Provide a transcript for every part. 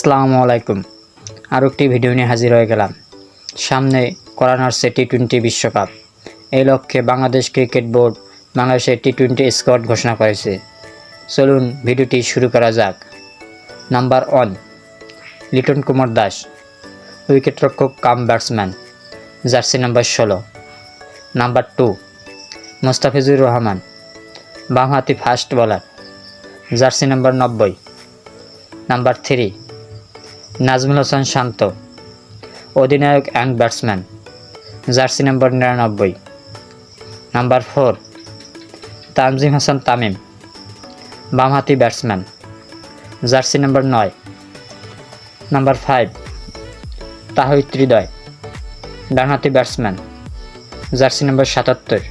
আসসালামু আলাইকুম। আরও একটি ভিডিও নিয়ে হাজির হয়ে গেলাম। সামনে করান আসছে টি টোয়েন্টি বিশ্বকাপ। এই লক্ষ্যে বাংলাদেশ ক্রিকেট বোর্ড বাংলাদেশের টি টোয়েন্টি স্কোয়াড ঘোষণা করেছে। চলুন ভিডিওটি শুরু করা যাক। নাম্বার ওয়ান, লিটন কুমার দাস, উইকেটরক্ষক কাম ব্যাটসম্যান, জার্সি নাম্বার ষোলো। নাম্বার টু, মোস্তাফিজুর রহমান, বামহাতি ফাস্ট বোলার, জার্সি নাম্বার নব্বই। নাম্বার থ্রি নাজমুল হাসান শান্ত, অধিনায়ক অ্যান্ড ব্যাটসম্যান জার্সি নাম্বার নিরানব্বই। নাম্বার ফোর তানজিম হাসান তামিম, বামহাতি ব্যাটসম্যান জার্সি নাম্বার নয়। নাম্বার ফাইভ তাহিদ হৃদয়, ডানহাতি ব্যাটসম্যান জার্সি নাম্বার সাতাত্তর।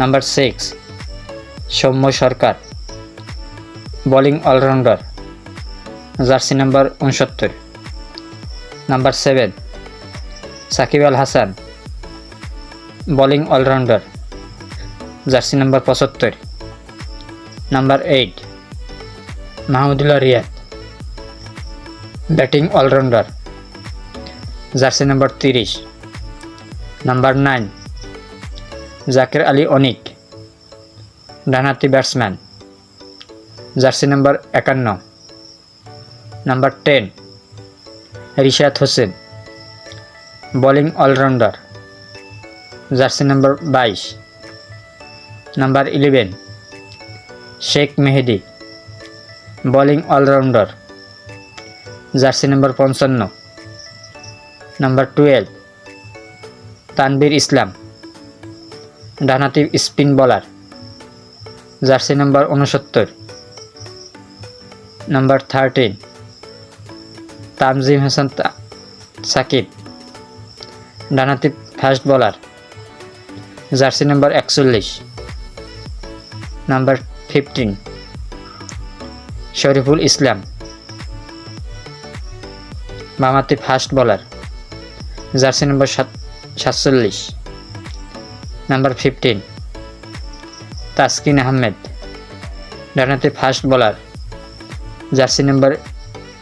Number six Soumya Sarkar bowling allrounder jersey number উনসত্তর number seven, Shakib Al Hasan, bowling allrounder, jersey number পঁচাত্তর। Number eight, Mahmudullah Riyad, batting allrounder, jersey number তিরিশ। Number nine, Zakir Ali Anik, ডানহাতি batsman, jersey number একান্ন। Number ten Rishad Hossain, bowling allrounder, jersey number বাইশ, number eleven, Sheikh Mehedi, bowling allrounder, jersey number পঞ্চান্ন, number twelve Tanvir Islam, ডানহাতি spin bowler, jersey number উনসত্তর, number thirteen Tanzim Hasan Sakib. ডানাতি fast bowler. Jersey number একচল্লিশ। Number fifteen. Shariful Islam. বামাতি fast bowler. Jersey number সাত সাতচল্লিশ। Number fifteen. Taskin Ahmed. ডানাতি ফাস্ট বোলার। জার্সি নাম্বার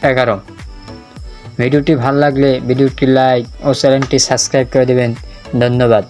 এগারো। ভিডিওটি ভালো লাগলে ভিডিওটি লাইক ও চ্যানেলটি সাবস্ক্রাইব করে দেবেন। ধন্যবাদ।